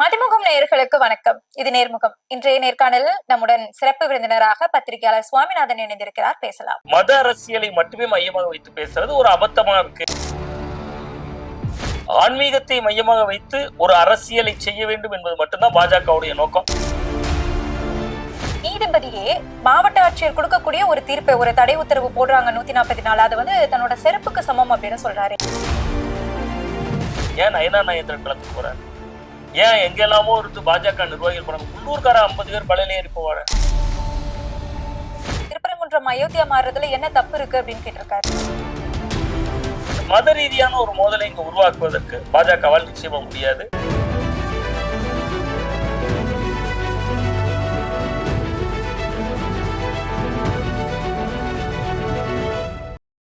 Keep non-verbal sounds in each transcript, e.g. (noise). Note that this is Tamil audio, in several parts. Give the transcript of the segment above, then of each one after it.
மதிமுகம் நேயர்களுக்கு வணக்கம். இது நேர்முகம். இன்றைய நேர்காணலில் நம்முடன் சிறப்பு விருந்தினராக பத்திரிகையாளர் சுவாமிநாதன் இணைந்திருக்கிறார். பேசலாம். மத அரசியலை மட்டுமே மையமாக வைத்து பேசுறது ஒரு அபத்தமா இருக்கு ஆன்மீகத்தை மையமாக வைத்து ஒரு அரசியலை செய்ய வேண்டும் என்பது மட்டும்தான் பாஜகவுடைய நோக்கம். நீதிபதியே மாவட்ட ஆட்சியர் கொடுக்கக்கூடிய ஒரு தீர்ப்பை ஒரு தடை உத்தரவு போடுறாங்க நூத்தி நாற்பத்தி நாலு. அது வந்து தன்னோட செருப்புக்கு சமம் அப்படின்னு சொல்றாரு. ஏன் நயனா நாயந்திரன் களத்துக்கு போறாரு? ஏன் எங்கெல்லாமோ இருந்து பாஜக நிர்வாகிகள் போனாங்க உள்ளூர்கார ஐம்பது பேர் பலையில ஏறி போவாரு திருப்பரங்குன்றம் அயோத்தியா மாறுறதுல என்ன தப்பு இருக்கு அப்படின்னு கேட்டிருக்காரு. மத ரீதியான ஒரு மோதலை இங்க உருவாக்குவதற்கு பாஜகவால் நிச்சயமா முடியாது.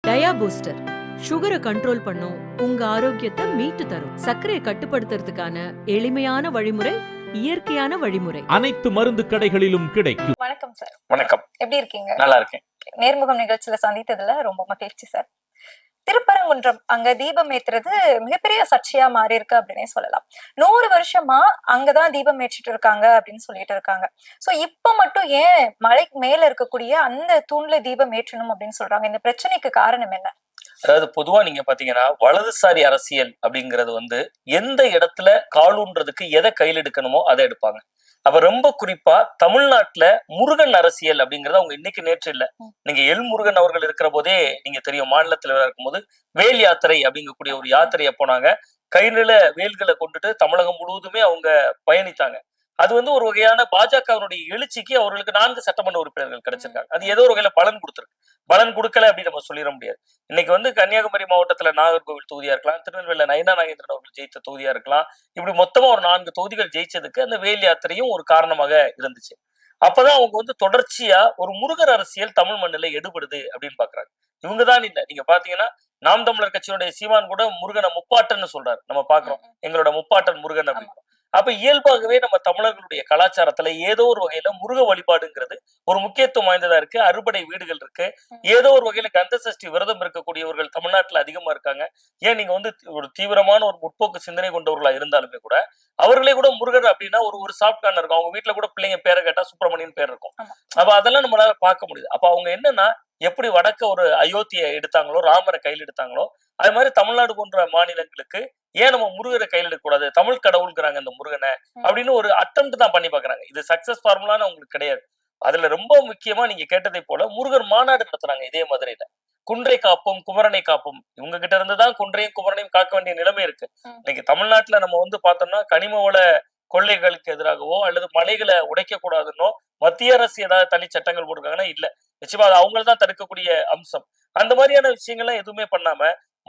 டயா பூஸ்டர். சுகரை கண்ட்ரோல் பண்ணும். உங்க ஆரோக்கியத்தை மீட்டு தரும். சர்க்கரையை கட்டுப்படுத்துறதுக்கான எளிமையான வழிமுறை இயற்கையான வழிமுறை. அனைத்து மருந்து கடைகளிலும் கிடைக்கும். வணக்கம் சார் வணக்கம். எப்படி இருக்கீங்க? நல்லா இருக்கேன். நேர்முகம் நிகழ்ச்சியில சந்தித்ததுல ரொம்ப மகிழ்ச்சி சார் திருப்பரங்குன்றம் அங்க தீபம் ஏத்துறது மிகப்பெரிய சர்ச்சையா மாறி இருக்கு அப்படின்னே சொல்லலாம். நூறு வருஷமா அங்கதான் தீபம் ஏற்றிட்டு இருக்காங்க அப்படின்னு சொல்லிட்டு இருக்காங்க. சோ இப்ப மட்டும் ஏன் மலைக்கு மேல இருக்கக்கூடிய அந்த தூண்ல தீபம் ஏற்றணும் அப்படின்னு சொல்றாங்க? இந்த பிரச்சனைக்கு காரணம் என்ன? அதாவது பொதுவா நீங்க பாத்தீங்கன்னா வலதுசாரி அரசியல் அப்படிங்கிறது வந்து எந்த இடத்துல காலூன்றதுக்கு எதை கையில் எடுக்கணுமோ அதை எடுப்பாங்க. அப்ப ரொம்ப குறிப்பா தமிழ்நாட்டுல முருகன் அரசியல் அப்படிங்கறது அவங்க இன்னைக்கு நேற்று இல்ல. நீங்க எல் முருகன் அவர்கள் இருக்கிற போதே நீங்க தெரியும் மாநிலத்துல இருக்கும்போது வேல் யாத்திரை அப்படிங்கக்கூடிய ஒரு யாத்திரையை போனாங்க. கைநில வேல்களை கொண்டுட்டு தமிழகம் முழுவதுமே அவங்க பயணித்தாங்க. அது வந்து ஒரு வகையான பாஜகவினுடைய எழுச்சிக்கு அவர்களுக்கு நான்கு சட்டமன்ற உறுப்பினர்கள் கிடைச்சிருக்காங்க. அது ஏதோ ஒரு வகையில பலன் கொடுத்திருக்கு. பலன் கொடுக்கல அப்படின்னு நம்ம சொல்லிட முடியாது. இன்னைக்கு வந்து கன்னியாகுமரி மாவட்டத்துல நாகர்கோவில் தொகுதியா இருக்கலாம் திருநெல்வேலியில நயனா நாகேந்திரன் அவர்கள் ஜெயித்த தொகுதியா இருக்கலாம் இப்படி மொத்தமா ஒரு நான்கு தொகுதிகள் ஜெயிச்சதுக்கு அந்த வேல் யாத்திரையும் ஒரு காரணமாக இருந்துச்சு. அப்பதான் அவங்க வந்து தொடர்ச்சியா ஒரு முருகர் அரசியல் தமிழ் மண்ணில எடுபடுது அப்படின்னு பாக்குறாங்க. இவங்க தான் இல்ல நீங்க பாத்தீங்கன்னா நாம் தமிழர் கட்சியினுடைய சீமான் கூட முருகனை முப்பாட்டன்னு சொல்றாரு. நம்ம பாக்குறோம். எங்களோட முப்பாட்டன் முருகன் அப்படின்னு. அப்ப இயல்பாகவே நம்ம தமிழர்களுடைய கலாச்சாரத்துல ஏதோ ஒரு வகையில முருக வழிபாடுங்கிறது ஒரு முக்கியத்துவம் வாய்ந்ததா இருக்கு. அறுபடை வீடுகள் இருக்கு. ஏதோ ஒரு வகையில கந்த சஷ்டி விரதம் இருக்கக்கூடியவர்கள் தமிழ்நாட்டுல அதிகமா இருக்காங்க. ஏன் நீங்க வந்து ஒரு தீவிரமான ஒரு முற்போக்கு சிந்தனை கொண்டவர்களா இருந்தாலுமே கூட அவர்களே கூட முருகர் அப்படின்னா ஒரு ஒரு சாஃப்ட் கார்னர் இருக்கும். அவங்க வீட்டுல கூட பிள்ளைங்க பேரை கேட்டா சுப்பிரமணியன் பேர் இருக்கும். அப்ப அதெல்லாம் நம்மளால பார்க்க முடியுது. அப்ப அவங்க என்னன்னா எப்படி வடக்க ஒரு அயோத்தியை எடுத்தாங்களோ ராமரை கையில் எடுத்தாங்களோ அது மாதிரி தமிழ்நாடு போன்ற மாநிலங்களுக்கு ஏன் நம்ம முருகரை கையில் எடுக்கக்கூடாது தமிழ் கடவுள்ங்கிறாங்க இந்த முருகனை அப்படின்னு ஒரு அட்டம் தான் பண்ணி பாக்குறாங்க இது சக்சஸ் ஃபார்முலான்னு அவங்களுக்கு கிடையாது. அதுல ரொம்ப முக்கியமா நீங்க கேட்டதை போல முருகர் மாநாடு நடத்துறாங்க இதே மதுரையில. குன்றை காப்போம் குமரனை காப்போம். இவங்க கிட்ட இருந்து தான் குன்றையும் குமரனையும் காக்க வேண்டிய நிலைமை இருக்கு. இன்னைக்கு தமிழ்நாட்டுல நம்ம வந்து பார்த்தோம்னா கனிம வள கொள்ளைகளுக்கு எதிராகவோ அல்லது மலைகளை உடைக்க கூடாதுன்னோ மத்திய அரசு ஏதாவது தனி சட்டங்கள் போட்டிருக்காங்கன்னா இல்ல. நிச்சயமா அது அவங்கள தான் தடுக்கக்கூடிய அம்சம். அந்த மாதிரியான விஷயங்கள்லாம் எதுவுமே பண்ணாம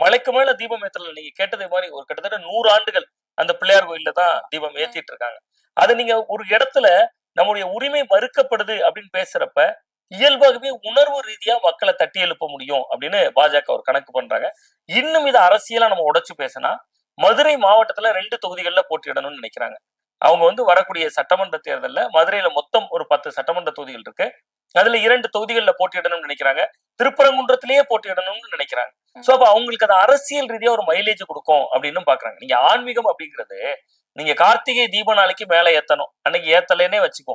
மலைக்கு மேல தீபம் ஏத்தல நீங்க கேட்டதை மாதிரி ஒரு கிட்டத்தட்ட நூறு ஆண்டுகள் அந்த பிள்ளையார் கோயில்ல தான் தீபம் ஏத்திட்டு இருக்காங்க. அது நீங்க ஒரு இடத்துல நம்முடைய உரிமை மறுக்கப்படுது அப்படின்னு பேசுறப்ப இயல்பாகவே உணர்வு ரீதியா மக்களை தட்டி எழுப்ப முடியும் அப்படின்னு பாஜக ஒரு கணக்கு பண்றாங்க. இன்னும் இதை அரசியலா நம்ம உடைச்சு பேசினா மதுரை மாவட்டத்துல ரெண்டு தொகுதிகள்ல போட்டியிடணும்னு நினைக்கிறாங்க. அவங்க வந்து வரக்கூடிய சட்டமன்ற தேர்தல்ல மதுரையில மொத்தம் ஒரு பத்து சட்டமன்ற தொகுதிகள் இருக்கு. அதுல இரண்டு தொகுதிகள்ல போட்டியிடணும்னு நினைக்கிறாங்க. திருப்பரங்குன்றத்திலேயே போட்டியிடணும்னு நினைக்கிறாங்க. சோ அப்ப அவங்களுக்கு அது அரசியல் ரீதியா ஒரு மைலேஜ் கொடுக்கும் அப்படின்னு பாக்குறாங்க. நீங்க ஆன்மீகம் அப்படிங்கிறது நீங்க கார்த்திகை தீப நாளைக்கு மேல ஏத்தணும். அன்னைக்கு ஏத்தலைன்னே வச்சுக்கோ.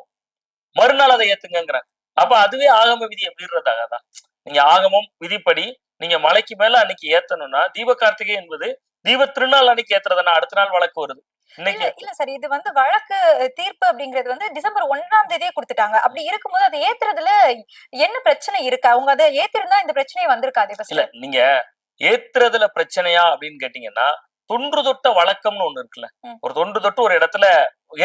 மறுநாள் அதை ஏத்துங்கிறாங்க அப்ப அதுவே ஆகம விதியை மீறுறதாக தான். நீங்க ஆகமம் விதிப்படி நீங்க மலைக்கு மேல அன்னைக்கு ஏத்தணும்னா தீப கார்த்திகை என்பது தீப திருநாள் அன்னைக்கு ஏத்துறதுனா அடுத்த நாள் வழக்கு வருது. இல்ல இல்ல சார். இது வந்து வழக்கு தீர்ப்பு அப்படிங்கிறது வந்து டிசம்பர் ஒன்றாம் தேதியே கொடுத்துட்டாங்க. அப்படி இருக்கும்போது அதை ஏத்துறதுல என்ன பிரச்சனை இருக்கு? அவங்க அதை ஏத்திருந்தா இந்த பிரச்சனையே வந்திருக்காது இல்ல நீங்க ஏத்துறதுல பிரச்சனையா அப்படின்னு கேட்டீங்கன்னா தொன்று தொட்ட வழக்கம்னு ஒண்ணு இருக்குல்ல. ஒரு தொன்று தொட்டு ஒரு இடத்துல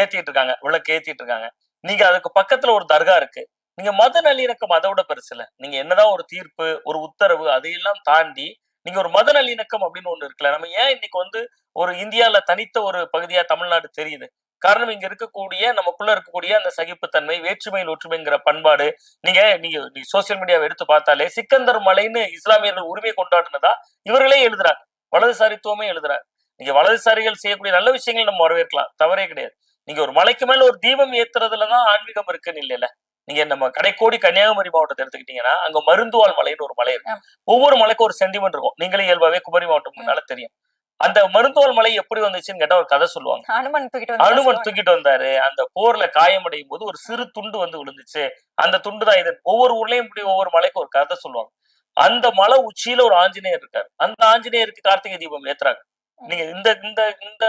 ஏத்திட்டு இருக்காங்க விளக்கு ஏத்திட்டு இருக்காங்க. நீங்க அதுக்கு பக்கத்துல ஒரு தர்கா இருக்கு. நீங்க மத நல்லிணக்கம் அதை விட பெருசு இல்ல. நீங்க என்னதான் ஒரு தீர்ப்பு ஒரு உத்தரவு அதையெல்லாம் தாண்டி நீங்க ஒரு மத நல்லிணக்கம் அப்படின்னு ஒண்ணு இருக்குல்ல. நம்ம ஏன் இன்னைக்கு வந்து ஒரு இந்தியால தனித்த ஒரு பகுதியா தமிழ்நாடு தெரியுது? காரணம் இங்க இருக்கக்கூடிய நமக்குள்ள இருக்கக்கூடிய அந்த சகிப்புத்தன்மை வேற்றுமையில் ஒற்றுமைங்கிற பண்பாடு நீங்க நீங்க சோசியல் மீடியாவை எடுத்து பார்த்தாலே சிக்கந்தர் மலைன்னு இஸ்லாமியர்கள் உரிமை கொண்டாடினதா இவர்களே எழுதுறாங்க. வலதுசாரித்துவமே எழுதுறாங்க. நீங்க வலதுசாரிகள் செய்யக்கூடிய நல்ல விஷயங்கள் நம்ம வரவேற்கலாம். தவறே கிடையாது. நீங்க ஒரு மலைக்கு மேல ஒரு தீபம் ஏத்துறதுலதான் ஆன்மீகம் இருக்குன்னு இல்லைல்ல. நீங்க நம்ம கடைக்கோடி கன்னியாகுமரி மாவட்டத்தை எடுத்துக்கிட்டீங்கன்னா அங்க மருந்துவாள் மலைன்னு ஒரு மலை இருக்கு. ஒவ்வொரு மலைக்கும் ஒரு சென்டிமெண்ட் இருக்கும். நீங்களே இயல்பாவே குமரி மாவட்டம் முன்னால தெரியும். அந்த மருந்தோல் மலை எப்படி வந்துச்சுன்னு கேட்டா ஒரு கதை சொல்லுவாங்க. அனுமன் தூக்கிட்டு வந்து அனுமன் தூக்கிட்டு வந்தாரு. அந்த போர்ல காயமடையும் போது ஒரு சிறு துண்டு வந்து விழுந்துச்சு. அந்த துண்டு தான் இது. ஒவ்வொரு ஊர்லயும் இப்படி ஒவ்வொரு மலைக்கும் ஒரு கதை சொல்லுவாங்க. அந்த மலை உச்சியில ஒரு ஆஞ்சநேயர் இருக்காரு. அந்த ஆஞ்சநேயருக்கு கார்த்திகை தீபம் ஏத்துறாங்க. நீங்க இந்த இந்த இந்த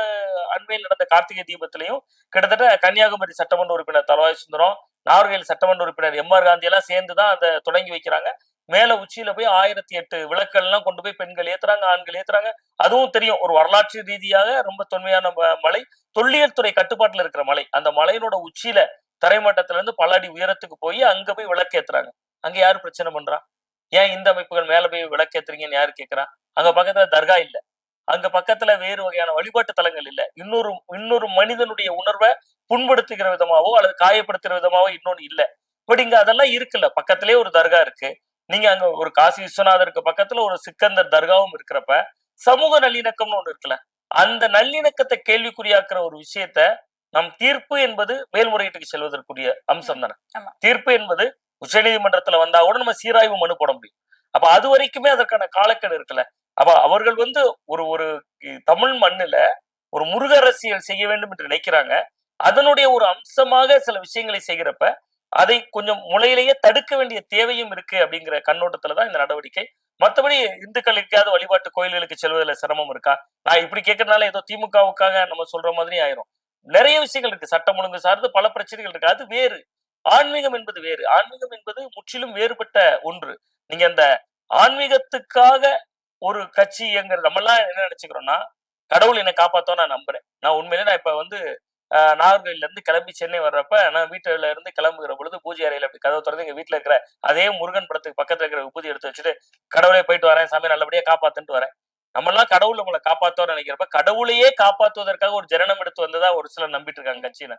அண்மையில் நடந்த கார்த்திகை தீபத்திலையும் கிட்டத்தட்ட கன்னியாகுமரி சட்டமன்ற உறுப்பினர் தலவாய் சுந்தரம் நாகர்கோயில் சட்டமன்ற உறுப்பினர் எம் ஆர் காந்தி எல்லாம் சேர்ந்து தான் அதை தொடங்கி வைக்கிறாங்க. மேல உச்சியில போய் ஆயிரத்தி எட்டு விளக்கல் எல்லாம் கொண்டு போய் பெண்கள் ஏத்துறாங்க ஆண்கள் ஏத்துறாங்க. அதுவும் தெரியும் ஒரு வரலாற்று ரீதியாக ரொம்ப தொன்மையான ம- மலை. தொல்லியல் துறை கட்டுப்பாட்டுல இருக்கிற மலை. அந்த மலையினோட உச்சியில தரைமட்டத்துல இருந்து பல அடி உயரத்துக்கு போய் அங்க போய் விளக்கேத்துறாங்க. அங்க யாரு பிரச்சனை பண்றா? ஏன் இந்த அமைப்புகள் மேல போய் விளக்கேத்துறீங்கன்னு யாரு கேக்குறான் அங்க பக்கத்துல தர்கா இல்ல. அங்க பக்கத்துல வேறு வகையான வழிபாட்டு தலங்கள் இல்ல. இன்னொரு இன்னொரு மனிதனுடைய உணர்வை புண்படுத்துகிற விதமாவோ அல்லது காயப்படுத்துகிற விதமாவோ இன்னொன்னு இல்ல. பட் இங்க அதெல்லாம் இருக்குல்ல. பக்கத்திலே ஒரு தர்கா இருக்கு. நீங்க அங்க ஒரு காசி விஸ்வநாதருக்கு பக்கத்துல ஒரு சிக்கந்தர் தர்காவும் இருக்கிறப்ப சமூக நல்லிணக்கம்னு ஒண்ணு இருக்குல்ல. அந்த நல்லிணக்கத்தை கேள்விக்குறியாக்குற ஒரு விஷயத்த நம் தீர்ப்பு என்பது மேல்முறையீட்டுக்கு செல்வதற்குரிய அம்சம் தானே. தீர்ப்பு என்பது உச்சநீதிமன்றத்துல வந்தா கூட நம்ம சீராய்வு மனு போட முடியும். அப்ப அது வரைக்குமே அதற்கான காலக்கெடு இருக்குல்ல. அப்ப அவர்கள் வந்து ஒரு ஒரு தமிழ் மண்ணுல ஒரு முருக அரசியல் செய்ய வேண்டும் என்று நினைக்கிறாங்க. அதனுடைய ஒரு அம்சமாக சில விஷயங்களை செய்கிறப்ப அதை கொஞ்சம் முளையிலேயே தடுக்க வேண்டிய தேவையும் இருக்கு அப்படிங்கிற கண்ணோட்டத்துல தான் இந்த நடவடிக்கை. மற்றபடி இந்துக்களுக்காவது வழிபாட்டு கோயில்களுக்கு செல்வதில் சிரமம் இருக்கா? நான் இப்படி கேட்கறதுனால ஏதோ திமுகவுக்காக நம்ம சொல்ற மாதிரி ஆயிரும். நிறைய விஷயங்கள் இருக்கு. சட்டம் ஒழுங்கு சார்ந்து பல பிரச்சனைகள் இருக்கு. அது வேறு. ஆன்மீகம் என்பது வேறு. ஆன்மீகம் என்பது முற்றிலும் வேறுபட்ட ஒன்று. நீங்க அந்த ஆன்மீகத்துக்காக ஒரு கட்சி இயங்குறது. நம்மளாம் என்ன நினைச்சுக்கிறோம்னா கடவுள் என்னை காப்பாத்தோம் நான் நம்புறேன். நான் உண்மையிலே நான் இப்ப வந்து ஆஹ், இருந்து கிளம்பி சென்னை வர்றப்ப நான் வீட்டுல இருந்து கிளம்புகிற பொழுது பூஜை அறையில அப்படி கதவு திறந்து எங்க வீட்டுல இருக்கிற அதே முருகன் படத்துக்கு பக்கத்துல இருக்கிற விபூதி எடுத்து வச்சுட்டு கடவுளே போயிட்டு வரேன் சாமி நல்லபடியா காப்பாத்துன்ட்டு வரேன். நம்மளாம் கடவுள் நம்மளை காப்பாத்தோன்னு நினைக்கிறப்ப கடவுளையே காப்பாத்துவதற்காக ஒரு ஜனனம் எடுத்து வந்ததா ஒரு சிலர் நம்பிட்டு இருக்காங்க கட்சியில.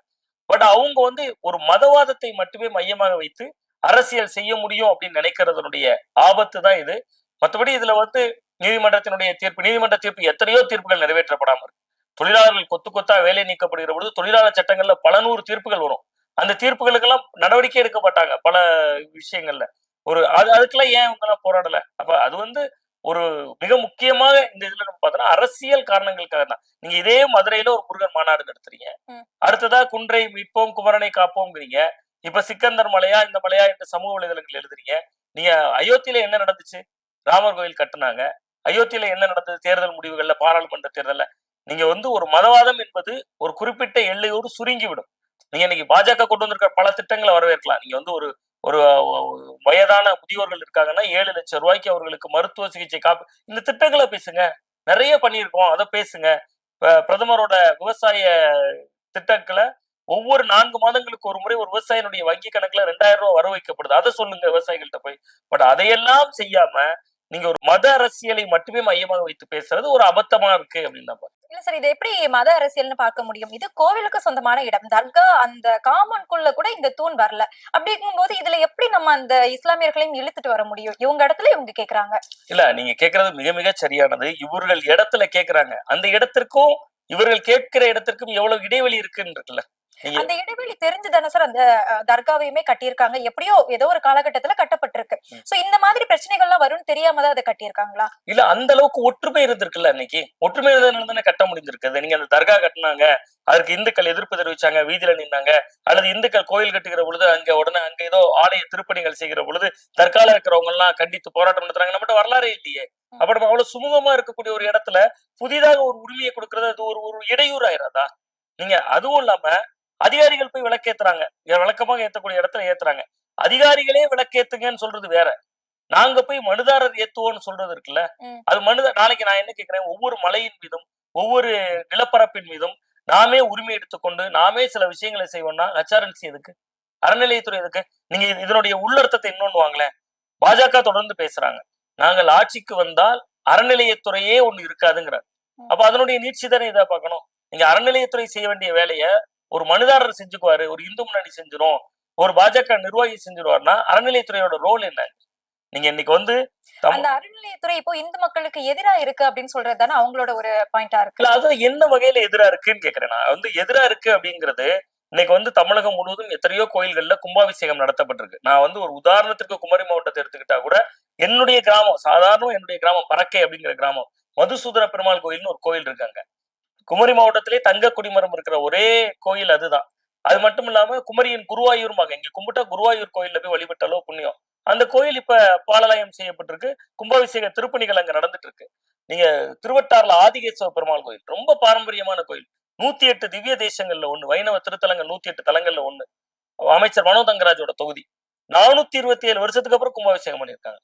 பட் அவங்க வந்து ஒரு மதவாதத்தை மட்டுமே மையமாக வைத்து அரசியல் செய்ய முடியும் அப்படின்னு நினைக்கிறதுனுடைய ஆபத்து தான் இது. மற்றபடி இதுல வந்து நீதிமன்றத்தினுடைய தீர்ப்பு நீதிமன்ற தீர்ப்பு எத்தனையோ தீர்ப்புகள் நிறைவேற்றப்படாம இருக்கு. தொழிலாளர்கள் கொத்து கொத்தா வேலை நீக்கப்படுகிற பொழுது தொழிலாளர் சட்டங்கள்ல பல நூறு தீர்ப்புகள் வரும். அந்த தீர்ப்புகளுக்கெல்லாம் நடவடிக்கை எடுக்கப்பட்டாங்க பல விஷயங்கள்ல. ஒரு அது அதுக்கெல்லாம் ஏன் இவங்க எல்லாம் போராடல? அப்ப அது வந்து ஒரு மிக முக்கியமாக இந்த இதுல நம்ம பார்த்தோம்னா அரசியல் காரணங்களுக்காக தான். நீங்க இதே மதுரையில ஒரு முருகன் மாநாடு நடத்துறீங்க. அடுத்ததா குன்றை மீட்போம் குமரனை காப்போம்ங்கிறீங்க. இப்ப சிக்கந்தர் மலையா இந்த மலையா இந்த சமூக வலைதளங்கள் எழுதுறீங்க. நீங்க அயோத்தியில என்ன நடந்துச்சு? ராமர் கோயில் கட்டுனாங்க. அயோத்தியில என்ன நடந்தது? தேர்தல் முடிவுகள்ல பாராளுமன்ற தேர்தல்ல. நீங்க வந்து ஒரு மதவாதம் என்பது ஒரு குறிப்பிட்ட எல்லையோடு சுருங்கி விடும் நீங்க இன்னைக்கு பாஜக கொண்டு வந்திருக்கிற பல திட்டங்களை வரவேற்கலாம். நீங்க வந்து ஒரு ஒரு வயதான முதியோர்கள் இருக்காங்கன்னா ஏழு லட்சம் ரூபாய்க்கு அவர்களுக்கு மருத்துவ சிகிச்சை காப்பு இந்த திட்டங்களை பேசுங்க. நிறைய பண்ணியிருக்கோம். அதை பேசுங்க. பிரதமரோட விவசாய திட்டங்களை ஒவ்வொரு நான்கு மாதங்களுக்கு ஒரு முறை ஒரு விவசாயினுடைய வங்கி கணக்குல ரெண்டாயிரம் ரூபாய் வர வைக்கப்படுது. அதை சொல்லுங்க விவசாயிகள்கிட்ட போய். பட் அதையெல்லாம் செய்யாம நீங்க ஒரு மத அரசியலை மட்டுமே மையமாக வைத்து பேசுறது ஒரு அபத்தமா இருக்கு அப்படின்னு பார்க்கிறேன். இல்ல சார் இதை எப்படி மத அரசியல்னு பார்க்க முடியும்? இது கோவிலுக்கு சொந்தமான இடம். தர்கா அந்த காம்பவுண்ட்குள்ள கூட இந்த தூண் வரல. அப்படிங்கும் போது இதுல எப்படி நம்ம அந்த இஸ்லாமியர்களையும் இழுத்துட்டு வர முடியும்? இவங்க இடத்துல இவங்க கேக்குறாங்க. இல்ல நீங்க கேக்குறது மிக மிக சரியானது. இவர்கள் இடத்துல கேக்குறாங்க. அந்த இடத்திற்கும் இவர்கள் கேட்கிற இடத்திற்கும் எவ்வளவு இடைவெளி இருக்குன்னு இருக்குல்ல அந்த இடைவெளி தெரிஞ்சு தானே சார் அந்த தர்காவையுமே கட்டியிருக்காங்க. எப்படியோ ஏதோ ஒரு காலகட்டத்துல கட்டப்பட்டிருக்கு. சோ இந்த மாதிரி பிரச்சனைகள்லாம் வரும்னு தெரியாம தான் அதை கட்டியிருக்காங்களா? இல்ல அந்த அளவுக்கு ஒற்றுமை இருந்திருக்குல்ல இன்னைக்கு ஒற்றுமை இருந்ததுனால தானே கட்ட முடிஞ்சிருக்குது? நீங்க அந்த தர்கா கட்டினாங்க அதற்கு இந்துக்கள் எதிர்ப்பு தெரிவிச்சாங்க வீதியில நின்னாங்க அல்லது இந்துக்கள் கோயில் கட்டுகிற பொழுது அங்க உடனே அங்க ஏதோ ஆலய திருப்பணிகள் செய்கிற பொழுது தற்கால இருக்கிறவங்க எல்லாம் கண்டித்து போராட்டம் நடத்துறாங்க நம்மகிட்ட வரலாறே இல்லையே. அப்ப நம்ம அவ்வளவு சுமூகமா இருக்கக்கூடிய ஒரு இடத்துல புதிதாக ஒரு உரிமையை கொடுக்கறது அது ஒரு ஒரு இடையூறு ஆயிராதா நீங்க அதுவும் இல்லாம அதிகாரிகள் போய் விளக்கேத்துறாங்க. விளக்கமாக ஏத்தக்கூடிய இடத்துல ஏத்துறாங்க. அதிகாரிகளே விளக்கேத்துங்கன்னு சொல்றது வேற. நாங்க போய் மனுதாரர் ஏத்துவோம்னு சொல்றது இருக்குல்ல. அது மனுத நாளைக்கு நான் என்ன கேக்குறேன்? ஒவ்வொரு மலையின் மீதும் ஒவ்வொரு நிலப்பரப்பின் மீதும் நாமே உரிமை எடுத்துக்கொண்டு நாமே சில விஷயங்களை செய்வோம்னா ஹச்ஆர்என்சி எதுக்கு? அறநிலையத்துறை எதுக்கு? நீங்க இது- இதனுடைய உள்ளர்த்தத்தை இன்னொன்னு வாங்களேன். பாஜக தொடர்ந்து பேசுறாங்க. நாங்கள் ஆட்சிக்கு வந்தால் அறநிலையத்துறையே ஒண்ணு இருக்காதுங்கிறார். அப்ப அதனுடைய நீட்சி தானே இதை பார்க்கணும்? நீங்க அறநிலையத்துறை செய்ய வேண்டிய வேலையை ஒரு மனுதாரர் செஞ்சுக்குவாரு ஒரு இந்து முன்னணி செஞ்சிரும் ஒரு பாஜக நிர்வாகி செஞ்சிருவாருன்னா அறநிலையத்துறையோட ரோல் என்ன? நீங்க இன்னைக்கு வந்து அந்த அறநிலையத்துறை இப்போ இந்து மக்களுக்கு எதிரா இருக்கு அப்படின்னு சொல்றது தானே அவங்களோட ஒரு பாயிண்டா இருக்கு. அது என்ன வகையில எதிரா இருக்குன்னு கேக்குறேன் நான். வந்து எதிரா இருக்கு அப்படிங்கிறது இன்னைக்கு வந்து தமிழகம் முழுவதும் எத்தனையோ கோயில்கள்ல கும்பாபிஷேகம் நடத்தப்பட்டிருக்கு. நான் வந்து ஒரு உதாரணத்திற்கு குமரி மாவட்டத்தை எடுத்துக்கிட்டா கூட என்னுடைய கிராமம் சாதாரண என்னுடைய கிராமம் பறக்கை அப்படிங்கிற கிராமம் மதுசூதன பெருமாள் கோயில்னு ஒரு கோயில் இருக்காங்க குமரி மாவட்டத்திலே தங்க குடிமரம் இருக்கிற ஒரே கோயில் அதுதான். அது மட்டும் இல்லாம குமரியின் குருவாயூர்மாங்க இங்க கும்பிட்டா குருவாயூர் கோயில்ல போய் வழிபட்டாலோ புண்ணியம். அந்த கோயில் இப்ப பாலலாயம் செய்யப்பட்டிருக்கு. கும்பாபிஷேக திருப்பணிகள் அங்க நடந்துட்டு இருக்கு நீங்க திருவட்டாறுல ஆதிகேசவ பெருமாள் கோயில் ரொம்ப பாரம்பரியமான கோயில். நூத்தி எட்டு திவ்ய தேசங்கள்ல ஒண்ணு வைணவ திருத்தலங்கள் நூத்தி எட்டு தலங்கள்ல ஒண்ணு. அமைச்சர் மனோ தங்கராஜோட தொகுதி. நானூத்தி இருபத்தி ஏழு வருஷத்துக்கு அப்புறம் கும்பாபிஷேகம் பண்ணியிருக்காங்க.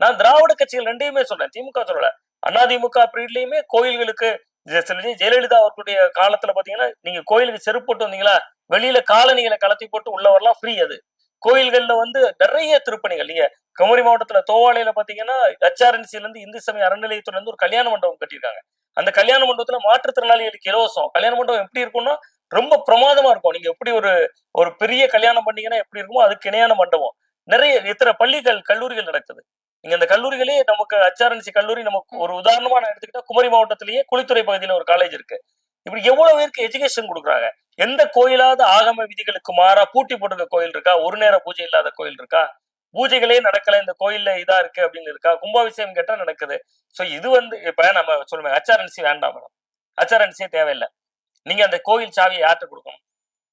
நான் திராவிட கட்சிகள் ரெண்டையுமே சொல்றேன். திமுக சொல்லல. அதிமுக பீரியட்லயுமே கோயில்களுக்கு ஜெயலலிதா அவர்களுடைய காலத்துல பாத்தீங்கன்னா நீங்க கோயிலுக்கு செருப்பு போட்டு வந்தீங்களா? வெளியில காலணிகளை கலத்தி போட்டு உள்ள வரலாம் ஃப்ரீ அது. கோயில்கள்ல வந்து நிறைய திருப்பணிகள். நீங்க குமரி மாவட்டத்துல தோவாலையில பாத்தீங்கன்னா ஹெச்ஆர்என்சில இருந்து இந்து சமய அறநிலையத்துல இருந்து ஒரு கல்யாண மண்டபம் கட்டியிருக்காங்க. அந்த கல்யாண மண்டபத்துல மாற்றுத்திறனாளிகளுக்கு இலவசம். கல்யாண மண்டபம் எப்படி இருக்கும்னா ரொம்ப பிரமாதமா இருக்கும். நீங்க எப்படி ஒரு ஒரு பெரிய கல்யாணம் பண்ணீங்கன்னா எப்படி இருக்குமோ அதுக்கு இணையான மண்டபம். நிறைய இத்தனை பள்ளிகள் கல்லூரிகள் நடக்குது. நீங்க அந்த கல்லூரிகளே நமக்கு ஹெச்ஆர்என்சி கல்லூரி நமக்கு ஒரு உதாரணமா நான் எடுத்துக்கிட்டா குமரி மாவட்டத்திலேயே குளித்துறை பகுதியில ஒரு காலேஜ் இருக்கு. இப்படி எவ்வளவு பேருக்கு எஜுகேஷன் கொடுக்குறாங்க? எந்த கோயிலாவது ஆகம விதிகளுக்கு மாறா பூட்டி போட்டிருக்க கோயில் இருக்கா? ஒரு நேர பூஜை இல்லாத கோயில் இருக்கா? பூஜைகளே நடக்கல இந்த கோயில்ல இதா இருக்கு அப்படின்னு இருக்கா? கும்பாபிஷேகம் கேட்டா நடக்குது. சோ இது வந்து இப்ப நம்ம சொல்லுவேன் ஹெச்ஆர்என்சி வேண்டாம் மேடம். ஹெச்ஆர்என்சியே தேவையில்லை. நீங்க அந்த கோயில் சாவியை யார்கிட்ட கொடுக்கணும்?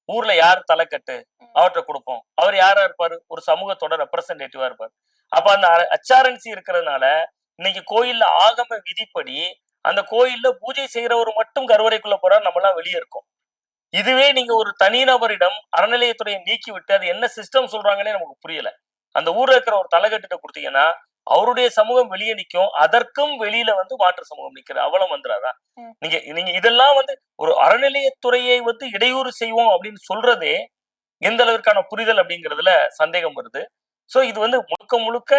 ஊர்ல யார் தலைக்கட்டு அவர்கிட்ட கொடுப்போம். அவர் யாரா இருப்பாரு? ஒரு சமூகத்தோட ரெப்ரசன்டேட்டிவா இருப்பாரு. அப்ப அந்த ஹெச்ஆர்என்சி இருக்கிறதுனால இன்னைக்கு கோயில்ல ஆகம விதிப்படி அந்த கோயில்ல பூஜை செய்யறவர் மட்டும் கருவறைக்குள்ள போறாரு நம்ம எல்லாம் வெளியே இருக்கோம். இதுவே நீங்க ஒரு தனிநபரிடம் அறநிலையத்துறையை நீக்கி விட்டு அது என்ன சிஸ்டம் சொல்றாங்கன்னே நமக்கு புரியல. அந்த ஊர்ல இருக்கிற ஒரு தலைகட்டிட்ட கொடுத்தீங்கன்னா அவருடைய சமூகம் வெளியே நிக்கும் அதற்கும் வெளியில வந்து மாற்று சமூகம் நிக்கிற அவலம் வந்துடாதா ம். நீங்க நீங்க இதெல்லாம் வந்து ஒரு அறநிலையத்துறையை வந்து இடையூறு செய்வோம் அப்படின்னு சொல்றதே எந்த அளவிற்கான புரிதல் அப்படிங்கிறதுல சந்தேகம் வருது. சோ இது வந்து முழுக்க முழுக்க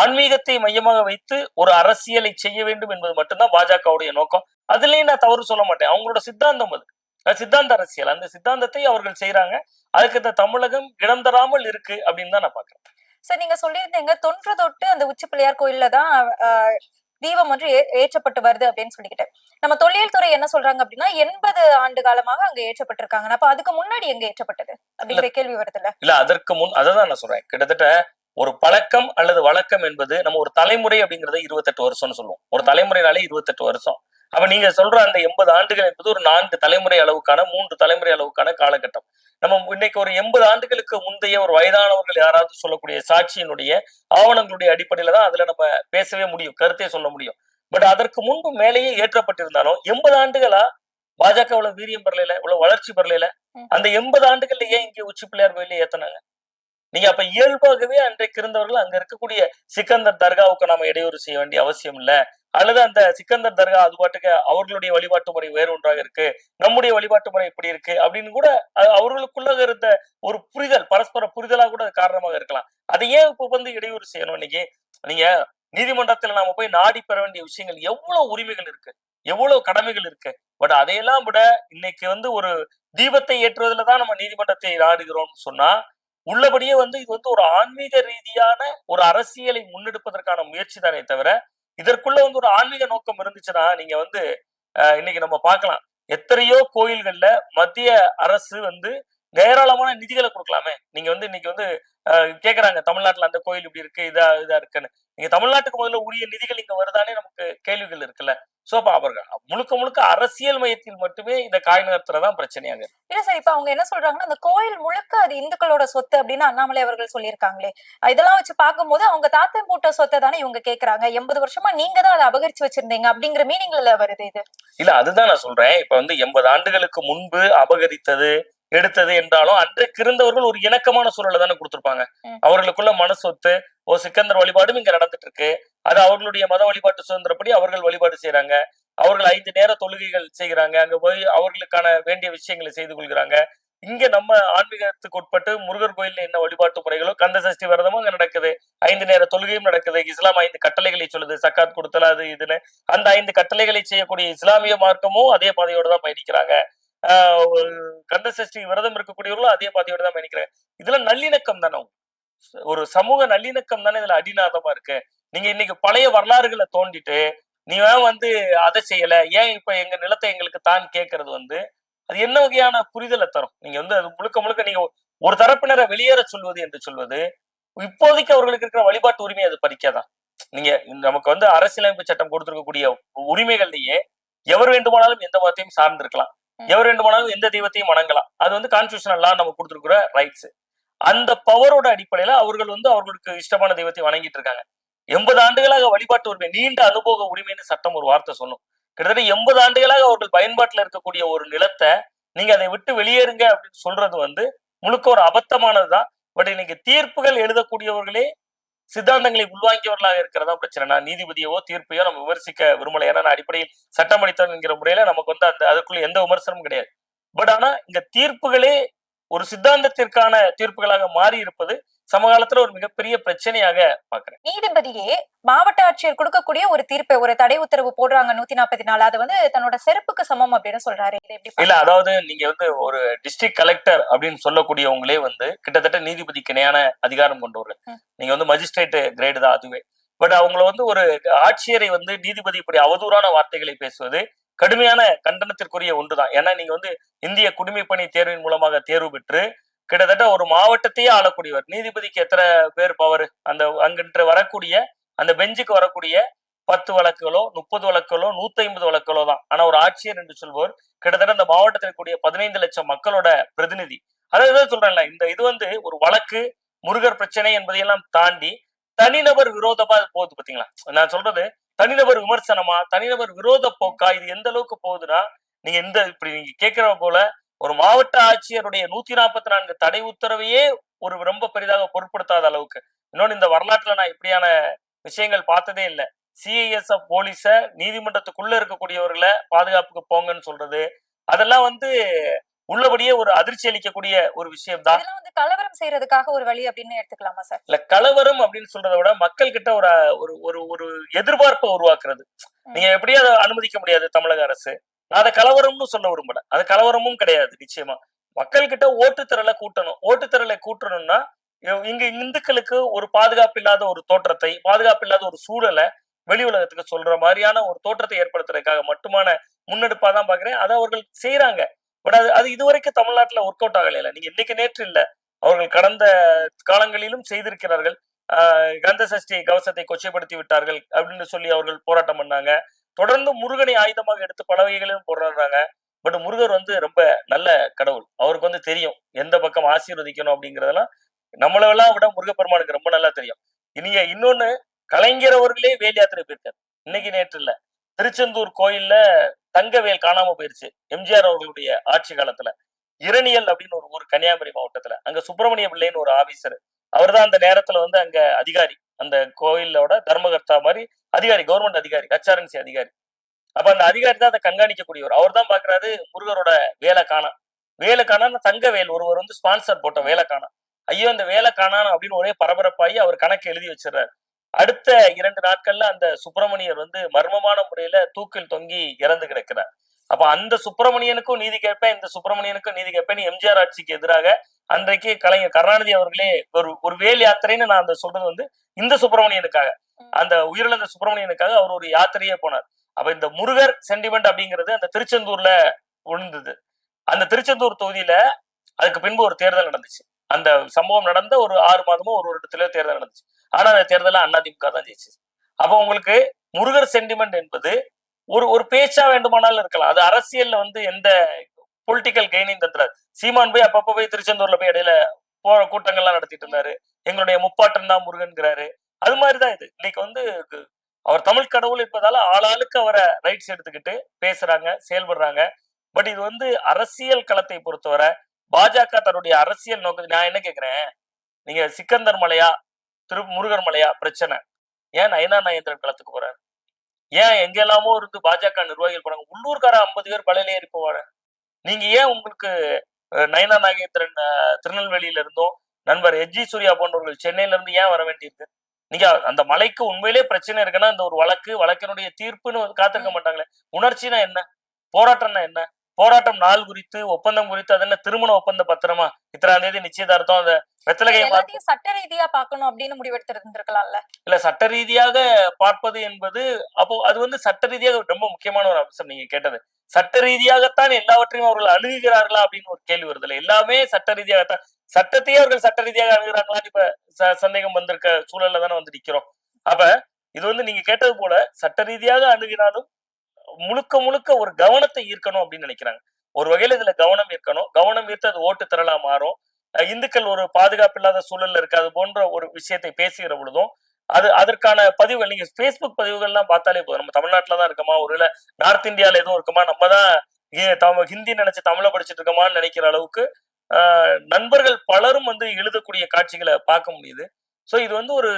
ஆன்மீகத்தை மையமாக வைத்து ஒரு அரசியலை செய்ய வேண்டும் என்பது மட்டும்தான் பாஜகவுடைய நோக்கம். அதுலயும் நான் தவறு சொல்ல மாட்டேன். அவங்களோட சித்தாந்தம் அது. சித்தாந்த அரசியல். அந்த சித்தாந்தத்தை அவர்கள் செய்யறாங்க அதுக்கு இந்த தமிழகம் இடம் தராமல் இருக்கு அப்படின்னு தான் நான் பாக்குறேன் சார் நீங்க சொல்லியிருந்தீங்க தொன்று தொட்டு அந்த உச்சி பிள்ளையார் கோயில்ல தான் ஆஹ், தீபம் ஒன்று ஏற்றப்பட்டு வருது அப்படின்னு சொல்லிக்கிட்டு. நம்ம தொல்லியல் துறை என்ன சொல்றாங்க அப்படின்னா எண்பது ஆண்டு காலமாக அங்க ஏற்றப்பட்டிருக்காங்க. அப்ப அதுக்கு முன்னாடி எங்க ஏற்றப்பட்டது? அப்படிங்கிற கேள்வி வருதுல்ல? இல்ல அதற்கு முன் அதை தான் நான் சொல்றேன். கிட்டத்தட்ட ஒரு பழக்கம் அல்லது வழக்கம் என்பது நம்ம ஒரு தலைமுறை அப்படிங்கறத இருபத்தெட்டு வருஷம்னு சொல்லுவோம். ஒரு தலைமுறைனாலே இருபத்தெட்டு வருஷம். அப்ப நீங்க சொல்ற அந்த எண்பது ஆண்டுகள் என்பது ஒரு நான்கு தலைமுறை அளவுக்கான மூன்று தலைமுறை அளவுக்கான காலகட்டம். நம்ம இன்னைக்கு ஒரு எண்பது ஆண்டுகளுக்கு முந்தைய ஒரு வயதானவர்கள் யாராவது சொல்லக்கூடிய சாட்சியினுடைய ஆவணங்களுடைய அடிப்படையில தான் அதுல நம்ம பேசவே முடியும் கருத்தே சொல்ல முடியும். பட் அதற்கு முன்பு மேலேயே ஏற்றப்பட்டிருந்தாலும் எண்பது ஆண்டுகளா? பாஜக இவ்வளவு வீரியம் பெறல இவ்வளவு வளர்ச்சி பெறல. அந்த எண்பது ஆண்டுகள்ல ஏன் இங்க உச்சி பிள்ளையார் கோயில ஏத்துனாங்க? நீங்க அப்ப இயல்பாகவே அன்றைக்கு இருந்தவர்கள் அங்க இருக்கக்கூடிய சிக்கந்தர் தர்காவுக்கு நாம இடையூறு செய்ய வேண்டிய அவசியம் இல்ல. அல்லது அந்த சிக்கந்தர் தர்கா அது பாட்டுக்கு அவர்களுடைய வழிபாட்டு முறை வேறு ஒன்றாக இருக்கு. நம்முடைய வழிபாட்டு முறை இப்படி இருக்கு அப்படின்னு கூட அவர்களுக்குள்ள இருந்த ஒரு புரிதல் பரஸ்பர புரிதலா கூட அது காரணமாக இருக்கலாம். அதை ஏன் இப்ப வந்து இடையூறு செய்யணும் இன்னைக்கு? நீங்க நீதிமன்றத்துல நாம போய் நாடி பெற வேண்டிய விஷயங்கள் எவ்வளவு உரிமைகள் இருக்கு? எவ்வளவு கடமைகள் இருக்கு? பட் அதையெல்லாம் விட இன்னைக்கு வந்து ஒரு தீபத்தை ஏற்றுவதில் தான் நம்ம நீதிமன்றத்தை நாடுகிறோம்னு சொன்னா உள்ளபடியே வந்து இது வந்து ஒரு ஆன்மீக ரீதியான ஒரு அரசியலை முன்னெடுப்பதற்கான முயற்சி தானே தவிர இதற்குள்ள வந்து ஒரு ஆன்மீக நோக்கம் இருந்துச்சுன்னா நீங்க வந்து இன்னைக்கு நம்ம பார்க்கலாம். எத்தனையோ கோயில்கள்ல மத்திய அரசு வந்து ஏராளமான நிதிகளை கொடுக்கலாமே. நீங்க வந்து இன்னைக்கு வந்து கேக்குறாங்க தமிழ்நாட்டுல அந்த கோயில் இப்படி இருக்கு இதா இதா இருக்குன்னு. நீங்க தமிழ்நாட்டுக்கு முதல்ல உரிய நிதிகள் இங்க வருதானே நமக்கு கேள்விகள் இருக்குல்ல. சோ அப்ப அவர்கள் முழுக்க முழுக்க அரசியல் மையத்தில் மட்டுமே இந்த காய் நகர்த்துறதான் பிரச்சனையாக. இல்ல சார் இப்ப அவங்க என்ன சொல்றாங்கன்னா அந்த கோயில் முழுக்க அது இந்துக்களோட சொத்து அப்படின்னு அண்ணாமலை அவர்கள் சொல்லியிருக்காங்களே. இதெல்லாம் வச்சு பார்க்கும்போது அவங்க தாத்தன் போட்ட சொத்தை தானே இவங்க கேக்குறாங்க. எண்பது வருஷமா நீங்க தான் அதை அபகரிச்சு வச்சிருந்தீங்க அப்படிங்கிற மீனிங்ல வருது இது. இல்ல அதுதான் நான் சொல்றேன். இப்ப வந்து எண்பது ஆண்டுகளுக்கு முன்பு அபகரித்தது எடுத்தது என்றாலும் அன்றைக்கு இருந்தவர்கள் ஒரு இணக்கமான சூழலை தானே கொடுத்திருப்பாங்க. அவர்களுக்குள்ள மனசொத்து ஓ சிக்கந்தர் வழிபாடும் இங்க நடந்துட்டு இருக்கு அது அவர்களுடைய மத வழிபாட்டு சுதந்திரப்படி அவர்கள் வழிபாடு செய்யறாங்க அவர்கள் ஐந்து நேர தொழுகைகள் செய்கிறாங்க. அங்க போய் அவர்களுக்கான வேண்டிய விஷயங்களை செய்து கொள்கிறாங்க. இங்க நம்ம ஆன்மீகத்துக்கு உட்பட்டு முருகர் கோயில்ல என்ன வழிபாட்டு முறைகளோ கந்த சஷ்டி விரதமும் அங்க நடக்குது. ஐந்து நேர தொழுகையும் நடக்குது. இஸ்லாம் ஐந்து கட்டளைகளை சொல்லுது. சக்காத் கொடுத்தல் அது இதுன்னு. அந்த ஐந்து கட்டளைகளை செய்யக்கூடிய இஸ்லாமிய மார்க்கமும் அதே பாதையோட தான் பயணிக்கிறாங்க. ஒரு கந்த சஷ்டி விரதம் இருக்கக்கூடியவர்களும் அதே பாதையோட தான் நினைக்கிறேன் இதுல நல்லிணக்கம் தானே ஒரு சமூக நல்லிணக்கம் தானே இதுல அடிநாதமா இருக்கு. நீங்க இன்னைக்கு பழைய வரலாறுகளை தோண்டிட்டு நீ ஏன் வந்து அதை செய்யல? ஏன் இப்ப எங்க நிலத்தை எங்களுக்கு தான் கேட்கறது வந்து அது என்ன வகையான புரிதலை தரும்? நீங்க வந்து அது முழுக்க முழுக்க நீங்க ஒரு தரப்பினரை வெளியேற சொல்வது என்று சொல்வது இப்போதைக்கு அவர்களுக்கு இருக்கிற வழிபாட்டு உரிமை அது பறிக்காதான். நீங்க நமக்கு வந்து அரசியலமைப்பு சட்டம் கொடுத்திருக்கக்கூடிய உரிமைகள்லயே எவர் வேண்டுமானாலும் எந்த மதத்தையும் சார்ந்திருக்கலாம். எவர் ரெண்டு வேண்டுமானாலும் எந்த தெய்வத்தையும் வணங்கலாம். அது வந்து கான்ஸ்டியூஷனல் லா நம்ம கொடுத்துருக்குற ரைட்ஸ் அந்த பவரோட அடிப்படையில அவர்கள் வந்து அவர்களுக்கு இஷ்டமான தெய்வத்தை வணங்கிட்டு இருக்காங்க. எண்பது ஆண்டுகளாக வழிபாட்டு உரிமை நீண்ட அனுபவ உரிமைன்னு சட்டம் ஒரு வார்த்தை சொல்லும். கிட்டத்தட்ட எண்பது ஆண்டுகளாக அவர்கள் பயன்பாட்டுல இருக்கக்கூடிய ஒரு நிலத்தை நீங்க அதை விட்டு வெளியேறுங்க அப்படின்னு சொல்றது வந்து முழுக்க ஒரு அபத்தமானதுதான். பட் இன்னைக்கு தீர்ப்புகள் எழுதக்கூடியவர்களே சித்தாந்தங்களை உள்வாங்கியவர்களாக இருக்கிறதா பிரச்சனை? நான் தீர்ப்பையோ நம்ம விமர்சிக்க விரும்பல. ஏன்னா நான் அடிப்படையில் சட்டம் அளித்தவன் என்கிற முறையில நமக்கு வந்து அந்த அதுக்குள்ள எந்த விமர்சனமும் கிடையாது. பட் ஆனா இந்த தீர்ப்புகளே ஒரு சித்தாந்தத்திற்கான தீர்ப்புகளாக மாறி இருப்பது சமகாலத்துல ஒரு மிகப்பெரிய பிரச்சனையாக பாக்குறேன். நீதிபதியே மாவட்ட ஆட்சியர் கொடுக்கக்கூடிய ஒரு தீர்ப்பை ஒரு தடை உத்தரவு போடுறாங்க நூத்தி நாற்பத்தி நாலு. அது வந்து தன்னோட செருப்புக்கு சமம் அப்படின்னு சொல்றாரு. இல்ல அதாவது நீங்க வந்து ஒரு டிஸ்ட்ரிக்ட் கலெக்டர் அப்படின்னு சொல்லக்கூடியவங்களே வந்து கிட்டத்தட்ட நீதிபதிக்கு இணையான அதிகாரம் கொண்டவர்கள் ம். நீங்க வந்து மஜிஸ்ட்ரேட் கிரேடு தான் அதுவே. பட் அவங்கள வந்து ஒரு ஆட்சியரை வந்து நீதிபதி இப்படி அவதூறான வார்த்தைகளை பேசுவது கடுமையான கண்டனத்திற்குரிய ஒன்றுதான். ஏன்னா நீங்க வந்து இந்திய குடிமைப்பணி தேர்வின் மூலமாக தேர்வு பெற்று கிட்டத்தட்ட ஒரு மாவட்டத்தையே ஆளக்கூடியவர். நீதிபதிக்கு எத்தனை பேர் பவர் அந்த அங்கின்று வரக்கூடிய அந்த பெஞ்சுக்கு வரக்கூடிய பத்து வழக்குகளோ முப்பது வழக்குகளோ நூத்தி ஐம்பது வழக்குகளோ தான். ஆனா ஒரு ஆட்சியர் என்று சொல்வோர் கிட்டத்தட்ட அந்த மாவட்டத்தில் இருக்கக்கூடிய பதினைந்து லட்சம் மக்களோட பிரதிநிதி. அதாவது சொல்றேன்ல இந்த இது வந்து ஒரு வழக்கு முருகர் பிரச்சனை என்பதையெல்லாம் தாண்டி தனிநபர் விரோதமா போகுது பாத்தீங்களா? நான் சொல்றது தனிநபர் விமர்சனமா தனிநபர் விரோத போக்கா இது எந்த அளவுக்கு போகுதுன்னா நீங்க இந்த இப்படி நீங்க கேட்கிற போல ஒரு மாவட்ட ஆட்சியருடைய நூத்தி நாற்பத்தி நான்கு தடை உத்தரவையே ஒரு ரொம்ப பெரிதாக பொருட்படுத்தாத அளவுக்கு. இன்னொன்னு இந்த வரலாற்றுல நான் இப்படியான விஷயங்கள் பார்த்ததே இல்லை. சிஐஎஸ்எஃப் போலீஸ நீதிமன்றத்துக்குள்ள இருக்கக்கூடியவர்களை பாதுகாப்புக்கு போங்கன்னு சொல்றது. அதெல்லாம் வந்து உள்ளபடியே ஒரு அதிர்ச்சி அளிக்கக்கூடிய ஒரு விஷயம் தான் வந்து கலவரம் செய்யறதுக்காக ஒரு வழி அப்படின்னு எடுத்துக்கலாமா சார்? இல்ல கலவரம் அப்படின்னு சொல்றதை விட மக்கள் கிட்ட ஒரு ஒரு ஒரு ஒரு எதிர்பார்ப்பை உருவாக்குறது. நீங்க எப்படியும் அதை அனுமதிக்க முடியாது தமிழக அரசு. நான் அதை கலவரம்னு சொல்ல விரும்பல. அது கலவரமும் கிடையாது நிச்சயமா. மக்கள் கிட்ட ஓட்டுத்திரலை கூட்டணும். ஓட்டுத்திரலை கூட்டணும்னா இங்க இந்துக்களுக்கு ஒரு பாதுகாப்பு இல்லாத ஒரு தோற்றத்தை பாதுகாப்பு இல்லாத ஒரு சூழலை வெளி உலகத்துக்கு சொல்ற மாதிரியான ஒரு தோற்றத்தை ஏற்படுத்துறதுக்காக மட்டுமான முன்னெடுப்பா தான் பாக்குறேன். அதை அவர்கள் செய்யறாங்க பட் அது அது இதுவரைக்கும் தமிழ்நாட்டுல ஒர்க் அவுட் ஆகலை நீங்க இன்னைக்கு நேற்று இல்ல. அவர்கள் கடந்த காலங்களிலும் செய்திருக்கிறார்கள். ஆஹ் கந்த சஷ்டி கவசத்தை கொச்சைப்படுத்தி விட்டார்கள் அப்படின்னு சொல்லி அவர்கள் போராட்டம் பண்ணாங்க. தொடர்ந்து முருகனை ஆயுதமாக எடுத்து பல வகைகளிலும் போராடுறாங்க. பட் முருகர் வந்து ரொம்ப நல்ல கடவுள். அவருக்கு வந்து தெரியும். எந்த பக்கம் ஆசீர்வதிக்கணும் அப்படிங்கறதெல்லாம் நம்மளெல்லாம் விட முருகப்பெருமானுக்கு ரொம்ப நல்லா தெரியும். இனிய இன்னொன்னு கலைஞர் அவர்களே வேல் யாத்திரை போயிருக்காரு. இன்னைக்கு நேற்று இல்ல. திருச்செந்தூர் கோயில்ல தங்கவேல் காணாம போயிருச்சு. எம்ஜிஆர் அவர்களுடைய ஆட்சி காலத்துல. இரணியல் அப்படின்னு ஒரு ஊர் கன்னியாகுமரி மாவட்டத்துல. அங்க சுப்பிரமணிய பிள்ளைன்னு ஒரு ஆபீசர். அவர்தான் அந்த நேரத்துல வந்து அங்க அதிகாரி. அந்த கோயிலோட தர்மகர்த்தா மாதிரி அதிகாரி கவர்மெண்ட் அதிகாரி கச்சாரன்சி அதிகாரி. அப்ப அந்த அதிகாரி தான் அதை கண்காணிக்கக்கூடியவர். அவர் தான் பாக்குறாரு முருகரோட வேலை காணா வேலை காணான்னு தங்க வேல் ஒருவர் வந்து ஸ்பான்சர் போட்ட வேலை காணா ஐயோ அந்த வேலை காணான் அப்படின்னு ஒரே பரபரப்பாகி அவர் கணக்கு எழுதி வச்சிடுறாரு. அடுத்த இரண்டு நாட்கள்ல அந்த சுப்பிரமணியர் வந்து மர்மமான முறையில தூக்கில் தொங்கி இறந்து கிடக்கிறார். அப்ப அந்த சுப்பிரமணியனுக்கும் நீதி கேட்பேன் இந்த சுப்பிரமணியனுக்கும் நீதி கேட்பேன். எம்ஜிஆர் ஆட்சிக்கு எதிராக அன்றைக்கு கலைஞர் கருணாநிதி அவர்களே ஒரு ஒரு வேல் யாத்திரைன்னு நான் அந்த சொல்றது வந்து இந்த சுப்பிரமணியனுக்காக அந்த உயிரிழந்த சுப்பிரமணியனுக்காக அவர் ஒரு யாத்திரையே போனார். அப்ப இந்த முருகர் சென்டிமெண்ட் அப்படிங்கிறது அந்த திருச்செந்தூர்ல விழுந்தது அந்த திருச்செந்தூர் தொகுதியில அதுக்கு பின்பு ஒரு தேர்தல் நடந்துச்சு. அந்த சம்பவம் நடந்த ஒரு ஆறு மாதமோ ஒரு வருடத்துல தேர்தல் நடந்துச்சு. ஆனா அந்த தேர்தல அதிமுக தான் ஜெயிச்சு அப்போ உங்களுக்கு முருகர் சென்டிமெண்ட் என்பது ஒரு ஒரு பேச்சா வேண்டுமானாலும் இருக்கலாம். அது அரசியல்ல வந்து எந்த பொலிட்டிக்கல் கெய்னிங் தந்துறாரு சீமான் போய் அப்பப்ப போய் திருச்செந்தூர்ல போய் இடையில போற கூட்டங்கள்லாம் நடத்திட்டு இருந்தாரு. எங்களுடைய முப்பாட்டன் தான் முருகன்கிறாரு. அது மாதிரிதான் இது. இன்னைக்கு வந்து அவர் தமிழ் கடவுள் இருப்பதால ஆளாளுக்கு அவரை ரைட்ஸ் எடுத்துக்கிட்டு பேசுறாங்க செயல்படுறாங்க. பட் இது வந்து அரசியல் களத்தை பொறுத்தவரை பாஜக தன்னுடைய அரசியல் நோக்கத்தை நான் என்ன கேட்கிறேன் நீங்க சிக்கந்தர் மலையா திரு முருகர் மலையா பிரச்சனை. ஏன் நயனா நயந்திரன் களத்துக்கு போறாரு? ஏன் எங்க எல்லாமோ இருந்து பாஜக நிர்வாகிகள் போறாங்க? உள்ளூர்கார ஐம்பது பேர் பலையில போவாரு நீங்க ஏன் உங்களுக்கு நயனா நாகேந்திரன் திருநெல்வேலியில இருந்தும்? நண்பர் எச் ஜி சூர்யா போன்றவர்கள் சென்னையில இருந்து ஏன் வர வேண்டியிருக்கு? நீங்க அந்த மலைக்கு உண்மையிலே பிரச்சனை இருக்குன்னா இந்த ஒரு வழக்கு வழக்கினுடைய தீர்ப்புன்னு காத்திருக்க மாட்டாங்களே. உணர்ச்சினா என்ன? போராட்டம்னா என்ன? போராட்டம் நாள் குறித்து ஒப்பந்தம் குறித்து அது என்ன திருமண ஒப்பந்த பத்திரமா? இத்தனாம் தேதி நிச்சயதார்த்தம் அந்த வெத்தலகை சட்ட ரீதியா பார்க்கணும் அப்படின்னு முடிவெடுத்து இருந்திருக்கலாம்ல இல்ல சட்ட ரீதியாக பார்ப்பது என்பது அப்போ அது வந்து சட்ட ரீதியாக ரொம்ப முக்கியமான ஒரு அம்சம் நீங்க கேட்டது. சட்ட ரீதியாகத்தான் எல்லாவற்றையும் அவர்கள் அணுகுகிறார்களா அப்படின்னு ஒரு கேள்வி வருது இல்ல. எல்லாமே சட்ட ரீதியாகத்தான். சட்டத்தையே அவர்கள் சட்ட ரீதியாக அணுகுறாங்களான்னு இப்ப சந்தேகம் வந்திருக்க சூழல்ல தானே வந்து நிக்கிறோம். அப்ப இது வந்து நீங்க கேட்டது போல சட்ட ரீதியாக அணுகினாலும் முழுக்க முழுக்க ஒரு கவனத்தை ஈர்க்கணும் அப்படின்னு நினைக்கிறாங்க. ஒரு வகையில இதுல கவனம் ஈர்க்கணும். கவனம் ஈர்த்து அது ஓட்டு திரளா மாறும். இந்துக்கள் ஒரு பாதுகாப்பு இல்லாத சூழல்ல இருக்கு. அது போன்ற ஒரு விஷயத்தை பேசுகிற பொழுதும் அது அதற்கான பதிவுகள் நீங்க ஃபேஸ்புக் பதிவுகள்லாம் பார்த்தாலே போதும். நம்ம தமிழ்நாட்டில தான் இருக்கமா? ஒருவேளை நார்த் இந்தியால எதுவும் இருக்குமா? நம்ம தான் ஏ- ஹிந்தி நினைச்சு தமிழை படிச்சுட்டு இருக்கோமான்னு நினைக்கிற அளவுக்கு ஆஹ், நண்பர்கள் பலரும் வந்து எழுதக்கூடிய காட்சிகளை பார்க்க முடியுது. ஸோ இது வந்து ஒரு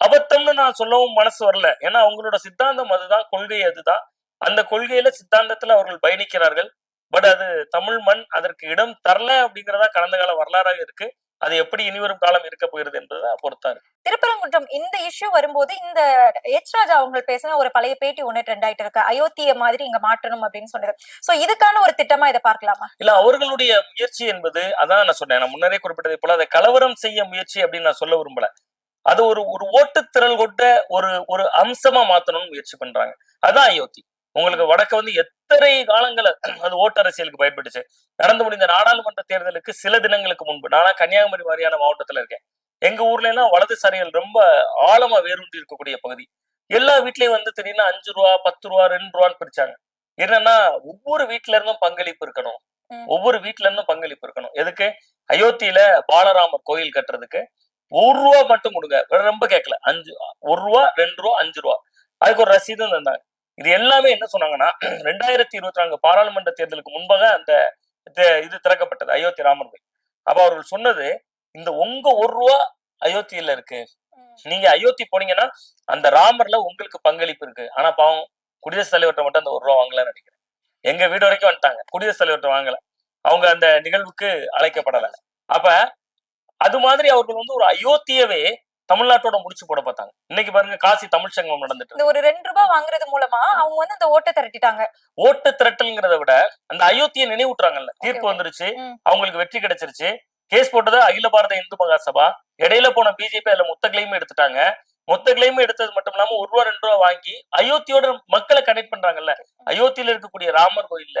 அபத்தம்னு நான் சொல்லவும் மனசு வரல. ஏன்னா அவங்களோட சித்தாந்தம் அதுதான் கொள்கை அதுதான். அந்த கொள்கையில சித்தாந்தத்துல அவர்கள் பயணிக்கிறார்கள். பட் அது தமிழ் மண் அதற்கு இடம் தரல அப்படிங்கறதா கடந்த கால வரலாறாக இருக்கு. அது எப்படி இனிவரும் காலம் இருக்க போகிறது என்பதை பொறுத்தா இருக்கு. திருப்பரங்குன்றம் இந்த இஷ்யூ வரும்போது இந்த எச் ராஜா அவங்க பேசின ஒரு பழைய பேட்டி ஒண்ணு ட்ரெண்ட் ஆயிட்டு இருக்கு. அயோத்திய மாதிரி இங்க மாற்றணும் அப்படின்னு சொன்னது. சோ இதுக்கான ஒரு திட்டமா இதை பார்க்கலாமா? இல்ல அவர்களுடைய முயற்சி என்பது அதான் நான் சொன்னேன். நான் முன்னரே குறிப்பிட்டதை போல அதை கலவரம் செய்ய முயற்சி அப்படின்னு நான் சொல்ல விரும்பல. அது ஒரு ஒரு ஓட்டுத்திரள் கொண்ட ஒரு ஒரு அம்சமா மாத்தணும்னு முயற்சி பண்றாங்க. அதான் அயோத்தி. உங்களுக்கு வடக்க வந்து எத்தனை காலங்கள அது ஓட்டு அரசியலுக்கு பயன்பட்டுச்சு? நடந்து முடிந்த நாடாளுமன்ற தேர்தலுக்கு சில தினங்களுக்கு முன்பு. நானா கன்னியாகுமரி மாதிரியான மாவட்டத்துல இருக்கேன். எங்க ஊர்ல எல்லாம் வலதுசாரிகள் ரொம்ப ஆழமா வேரூன்றி இருக்கக்கூடிய பகுதி. எல்லா வீட்லயும் வந்து திடீர்னு அஞ்சு ரூபா பத்து ரூபா ரெண்டு ரூபான்னு பிரிச்சாங்க. என்னன்னா ஒவ்வொரு வீட்ல இருந்தும் பங்களிப்பு இருக்கணும். ஒவ்வொரு வீட்ல இருந்தும் பங்களிப்பு இருக்கணும். எதுக்கு? அயோத்தியில பாலராமர் கோயில் கட்டுறதுக்கு ஒரு ரூபா மட்டும் கொடுங்க. ரொம்ப கேட்கல அஞ்சு ஒரு ரூபா ரெண்டு ரூபா அஞ்சு ரூபா. அதுக்கு ஒரு ரசீதும் தந்தாங்க. இது எல்லாமே என்ன சொன்னாங்கன்னா (clears throat) ரெண்டாயிரத்தி இருபத்தி நான்கு பாராளுமன்ற தேர்தலுக்கு முன்பாக அந்த இது- திறக்கப்பட்டது அயோத்தி ராமர் கோயில். அப்ப அவர்கள் சொன்னது இந்த உங்க ஒரு ரூபா அயோத்தியில இருக்கு. நீங்க அயோத்தி போனீங்கன்னா அந்த ராமர்ல உங்களுக்கு பங்களிப்பு இருக்கு. ஆனா பாவம் குடியரசுத் தலைவர்கிட்ட மட்டும் அந்த ஒரு ரூபா வாங்கலன்னு நினைக்கிறேன். எங்க வீடு வரைக்கும் வந்துட்டாங்க. குடியரசுத் தலைவர்கிட்ட வாங்கல. அவங்க அந்த நிகழ்வுக்கு அழைக்கப்படல. அப்ப அது மாதிரி அவர்கள் வந்து ஒரு அயோத்தியவே தமிழ்நாட்டோட முடிச்சு போட பார்த்தாங்க. இன்னைக்கு பாருங்க காசி தமிழ் சங்கம் நடந்துட்டு. இந்த ஒரு ரெண்டு ரூபாய் வாங்குறது மூலமா அவங்க வந்து இந்த ஓட்டை திரட்டிட்டாங்க. ஓட்டு திரட்டல்ங்கிறத விட அந்த அயோத்தியை நினைவுட்டுறாங்கல்ல தீர்ப்பு. வந்துருச்சு. அவங்களுக்கு வெற்றி கிடைச்சிருச்சு. கேஸ் போட்டது அகில பாரத இந்து மகாசபா. இடையில போன பிஜேபி அதுல மொத்த கிளைம் எடுத்துட்டாங்க. மொத்த கிளைம் எடுத்தது மட்டும் இல்லாம ஒரு ரூபா ரெண்டு ரூபா வாங்கி அயோத்தியோட மக்களை கனெக்ட் பண்றாங்கல்ல. அயோத்தியில இருக்கக்கூடிய ராமர் கோயில்ல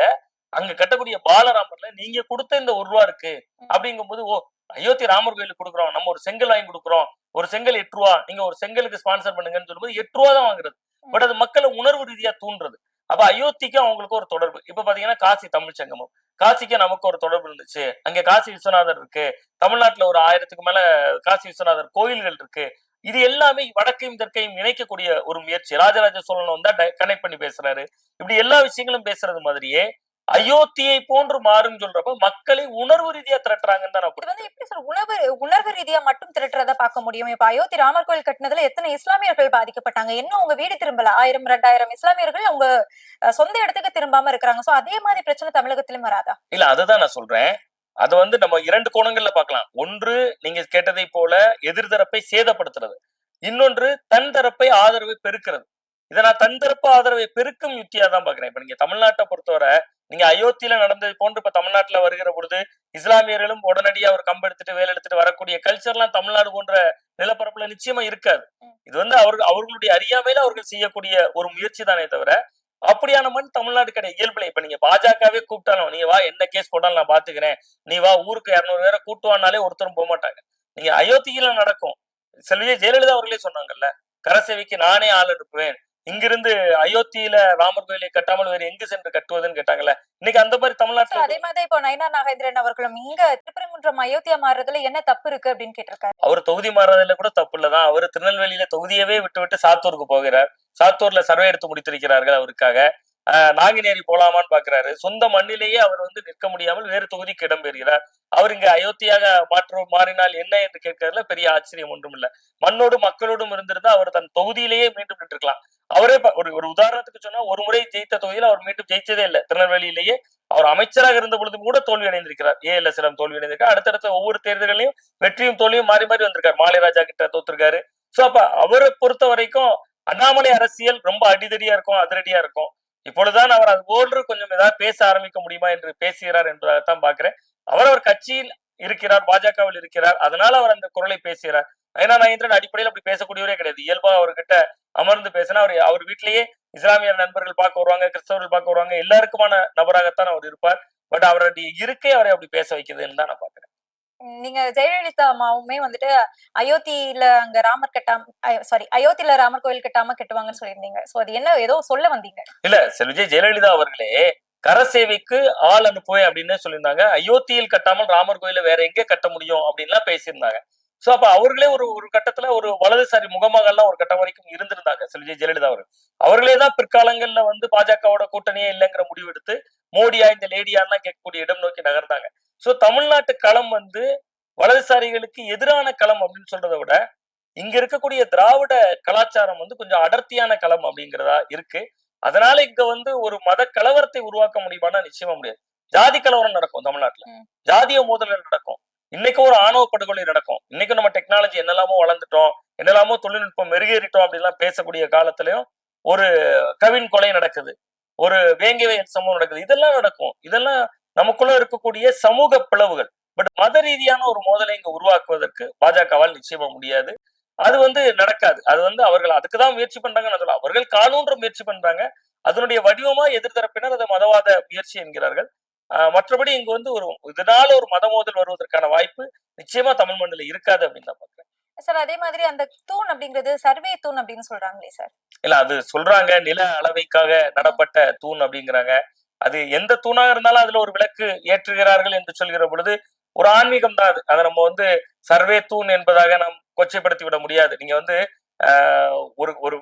அங்க கட்டக்கூடிய பாலராமர்ல நீங்க கொடுத்த இந்த ஒரு ரூபா இருக்கு. அப்படிங்கும்போது ஓ அயோத்தி ராமர் கோயிலுக்கு கொடுக்குறோம். நம்ம ஒரு செங்கல் வாங்கி கொடுக்குறோம். ஒரு செங்கல் எட்டு ரூபா. நீங்க ஒரு செங்கலுக்கு ஸ்பான்சர் பண்ணுங்கன்னு சொல்லும்போது எட்டு ரூபா தான் வாங்குறது. பட் அது மக்களை உணர்வு ரீதியா தூண்டுறது. அப்ப அயோத்திக்கும் அவங்களுக்கு ஒரு தொடர்பு. இப்ப பாத்தீங்கன்னா காசி தமிழ் சங்கமம். காசிக்கு நமக்கு ஒரு தொடர்பு இருந்துச்சு. அங்க காசி விஸ்வநாதர் இருக்கு. தமிழ்நாட்டுல ஒரு ஆயிரத்துக்கு மேல காசி விஸ்வநாதர் கோயில்கள் இருக்கு. இது எல்லாமே வடக்கையும் தெற்கையும் இணைக்கக்கூடிய ஒரு முயற்சி. ராஜராஜ சோழன் வந்தா கனெக்ட் பண்ணி பேசுறாரு. இப்படி எல்லா விஷயங்களும் பேசுறது மாதிரியே அயோத்தியை போன்று மாறும் சொல்றப்ப மக்களை உணர்வு ரீதியா திரட்டுறாங்கன்னு தான் இது வந்து எப்படி சொல்ற உணர்வு உணர்வு ரீதியா மட்டும் திரட்டுறத பார்க்க முடியும். இப்ப அயோத்தி ராமர் கோயில் கட்டினதுல எத்தனை இஸ்லாமியர்கள் பாதிக்கப்பட்டாங்க? இன்னும் அவங்க வீடு திரும்பல. ஆயிரம் ரெண்டாயிரம் இஸ்லாமியர்கள் அவங்க சொந்த இடத்துக்கு திரும்பாம இருக்கிறாங்க. சோ அதே மாதிரி பிரச்சனை தமிழகத்திலும் வராதா? இல்ல அதுதான் நான் சொல்றேன். அது வந்து நம்ம இரண்டு கோணங்கள்ல பார்க்கலாம். ஒன்று நீங்க கேட்டதை போல எதிர்தரப்பை சேதப்படுத்துறது. இன்னொன்று தன் தரப்பை ஆதரவை பெருக்கிறது. இதை நான் தன் தரப்பு ஆதரவை பெருக்கும் யுத்தியா தான் பாக்குறேன் இப்ப நீங்க தமிழ்நாட்டை பொறுத்தவரை நீங்க அயோத்தியில நடந்தது போன்று இப்ப தமிழ்நாட்டுல வருகிற பொழுது இஸ்லாமியர்களும் உடனடியா ஒரு கம்பு எடுத்துட்டு வேலை எடுத்துட்டு வரக்கூடிய கல்ச்சர்லாம் தமிழ்நாடு போன்ற நிலப்பரப்புல நிச்சயமா இருக்காது. இது வந்து அவர்கள் அவர்களுடைய அறியாமையில அவர்கள் செய்யக்கூடிய ஒரு முயற்சி தானே தவிர அப்படியான மண் தமிழ்நாடு கிடையாது இயல்புல. இப்ப நீங்க பாஜகவே கூப்பிட்டாலும் நீ வா என்ன கேஸ் போட்டாலும் நான் பாத்துக்கிறேன். நீ வா ஊருக்கு இரநூறு பேரை கூட்டுவானாலே ஒருத்தரும் போக மாட்டாங்க. நீங்க அயோத்தியில நடக்கும். செல்வியே ஜெயலலிதா அவர்களே சொன்னாங்கல்ல கரசேவைக்கு நானே ஆள் எடுப்பேன் இங்கிருந்து அயோத்தியில ராமர் கோயிலை கட்டாமல் வேறு எங்கு சென்று கட்டுவதுன்னு கேட்டாங்கல்ல? இன்னைக்கு அந்த மாதிரி தமிழ்நாட்டுல அதே மாதிரி இப்போ நயனா நாகேந்திரன் அவர்களும் இங்க திருப்பரங்குன்றம் அயோத்தியா மாறுறதுல என்ன தப்பு இருக்கு அப்படின்னு கேட்டிருக்காரு. அவர் தொகுதி மாறுறதுல கூட தப்பு இல்லதான் அவர் திருநெல்வேலியில தொகுதியவே விட்டு விட்டு சாத்தூருக்கு போகிறார். சாத்தூர்ல சர்வே எடுத்து முடித்திருக்கிறார்கள் அவருக்காக. நாங்குநேரி போலாமான்னு பாக்குறாரு. சொந்த மண்ணிலேயே அவர் வந்து நிற்க முடியாமல் வேறு தொகுதிக்கு இடம்பெறுகிறார் அவர் இங்க அயோத்தியாக மாற்ற மாறினால் என்ன என்று கேட்கறதுல பெரிய ஆச்சரியம் ஒன்றும் இல்ல மண்ணோடு மக்களோடும் இருந்திருந்தா அவர் தன் தொகுதியிலேயே மீண்டும் நின்றுக்கலாம் அவரே ஒரு ஒரு உதாரணத்துக்கு சொன்னா ஒரு முறை ஜெயித்த தொகுதியில் அவர் மீண்டும் ஜெயிச்சதே இல்லை. திருநெல்வேலியிலேயே அவர் அமைச்சராக இருந்த பொழுதும் கூட தோல்வி அடைந்திருக்கிறார். ஏ எல் எஸ் தோல்வி அடைந்திருக்கார் அடுத்தடுத்த ஒவ்வொரு தேர்தல்களையும் வெற்றியும் தோல்வியும் மாறி மாறி வந்திருக்காரு. மாலைராஜா கிட்ட தோத்திருக்காரு. சோ அப்ப அவரை பொறுத்த வரைக்கும் அண்ணாமலை அரசியல் ரொம்ப அடிதடியா இருக்கும் அதிரடியா இருக்கும். இப்பொழுதுதான் அவர் அது போன்று கொஞ்சம் ஏதாவது பேச ஆரம்பிக்க முடியுமா என்று பேசுகிறார் என்பதாகத்தான் பாக்குறேன் அவர் அவர் கட்சியில் இருக்கிறார் பாஜகவில் இருக்கிறார் அதனால அவர் அந்த குரலை பேசுகிறார். நயனா நாகேந்திரன் அடிப்படையில் அப்படி பேசக்கூடியவரே கிடையாது. இயல்பா அவர்கிட்ட அமர்ந்து பேசினா அவர் அவர் வீட்டிலேயே இஸ்லாமிய நண்பர்கள் பார்க்க வருவாங்க கிறிஸ்தவர்கள் பார்க்க வருவாங்க எல்லாருக்குமான நபராகத்தான் அவர் இருப்பார். பட் அவருடைய இருக்கை அவரை அப்படி பேச வைக்குதுன்னு தான் நான் பாக்குறேன் நீங்க ஜெயலலிதா அம்மாவுமே வந்துட்டு அயோத்தியில அங்க ராமர் கட்டாம சாரி அயோத்தியில ராமர் கோயில் கட்டாம கட்டுவாங்கன்னு சொல்லியிருந்தீங்க. சோ அது என்ன ஏதோ சொல்ல வந்தீங்க? இல்ல செல்விஜய் ஜெயலலிதா அவர்களே கரசேவைக்கு ஆள் அனுப்புவேன் அப்படின்னு சொல்லியிருந்தாங்க. அயோத்தியில் கட்டாமல் ராமர் கோயில வேற எங்க கட்ட முடியும் அப்படின்லாம் பேசியிருந்தாங்க. சோ அப்ப அவர்களே ஒரு ஒரு கட்டத்துல ஒரு வலதுசாரி முகமாகலாம் ஒரு கட்டம் வரைக்கும் இருந்திருந்தாங்க செல்வி ஜெயலலிதா அவர்கள். அவர்களே தான் பிற்காலங்கள்ல வந்து பாஜகவோட கூட்டணியே இல்லைங்கிற முடிவு எடுத்து மோடியா இந்த லேடியான்லாம் கேட்கக்கூடிய இடம் நோக்கி நகர்ந்தாங்க. சோ தமிழ்நாட்டு களம் வந்து வலதுசாரிகளுக்கு எதிரான களம் அப்படின்னு சொல்றதை விட இங்க இருக்கக்கூடிய திராவிட கலாச்சாரம் வந்து கொஞ்சம் அடர்த்தியான களம் அப்படிங்கிறதா இருக்கு. அதனால இங்க வந்து ஒரு மத கலவரத்தை உருவாக்க முடியுமானா நிச்சயமா முடியாது. ஜாதி கலவரம் நடக்கும் தமிழ்நாட்டுல. ஜாதிய மோதல்கள் நடக்கும். இன்னைக்கு ஒரு ஆணவ படுகொலை நடக்கும். இன்னைக்கு நம்ம டெக்னாலஜி என்னெல்லாமோ வளர்ந்துட்டோம் என்னெல்லாமோ தொழில்நுட்பம் மெருகேறிட்டோம் அப்படின்லாம் பேசக்கூடிய காலத்திலயும் ஒரு கவின் கொலை நடக்குது. ஒரு வேங்கவேல் சம்பவம் நடக்குது. இதெல்லாம் நடக்கும். இதெல்லாம் நமக்குள்ள இருக்கக்கூடிய சமூக பிளவுகள். பட் மத ரீதியான ஒரு மோதலை இங்க உருவாக்குவதற்கு பாஜகவால் நிச்சயமா முடியாது. அது வந்து நடக்காது. அது வந்து அவர்கள் அதுக்கு தான் முயற்சி பண்றாங்கன்னு நான் சொல்ல அவர்கள் காலூன்ற முயற்சி பண்றாங்க. அதனுடைய வடிவமா எதிர்த்தரப்பினர் அதை மதவாத முயற்சி என்கிறார்கள். மற்றபடி இங்க வந்து ஒரு இதனால ஒரு மத மோதல் வருவதற்கான வாய்ப்பு நிச்சயமா தமிழ் மண்ணில் இருக்காது அப்படின்னு நான் பாக்குறேன் சார் அதே மாதிரி அந்த தூண் அப்படிங்கிறது சர்வே தூண் அப்படின்னு சொல்றாங்களே சார்? இல்ல அது சொல்றாங்க நில அளவைக்காக நடப்பட்ட தூண் அப்படிங்கிறாங்க. அது எந்த தூணாக இருந்தாலும் அதுல ஒரு விளக்கு ஏற்றுகிறார்கள் என்று சொல்கிற பொழுது ஒரு ஆன்மீகம் தான் அது. அதை நம்ம வந்து சர்வே தூண் என்பதாக நாம் கொச்சைப்படுத்தி விட முடியாது. நீங்க வந்து ஆஹ் ஒரு ஒரு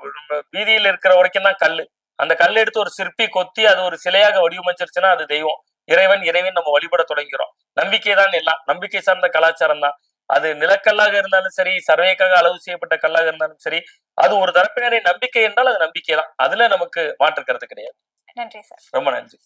வீதியில் இருக்கிற வரைக்கும் தான் கல்லு. அந்த கல் எடுத்து ஒரு சிற்பி கொத்தி அது ஒரு சிலையாக வடிவமைச்சிருச்சுன்னா அது தெய்வம். இறைவன் இறைவன் நம்ம வழிபட தொடங்கிறோம் நம்பிக்கை தான் எல்லாம். நம்பிக்கை சார்ந்த கலாச்சாரம் தான். அது நிலக்கல்லாக இருந்தாலும் சரி சர்வேக்காக அளவு செய்யப்பட்ட கல்லாக இருந்தாலும் சரி அது ஒரு தரப்பினரை நம்பிக்கை என்றால் அது நம்பிக்கை தான். அதுல நமக்கு மாற்றுக்கிறது கிடையாது. நன்றி சார். ரொம்ப நன்றி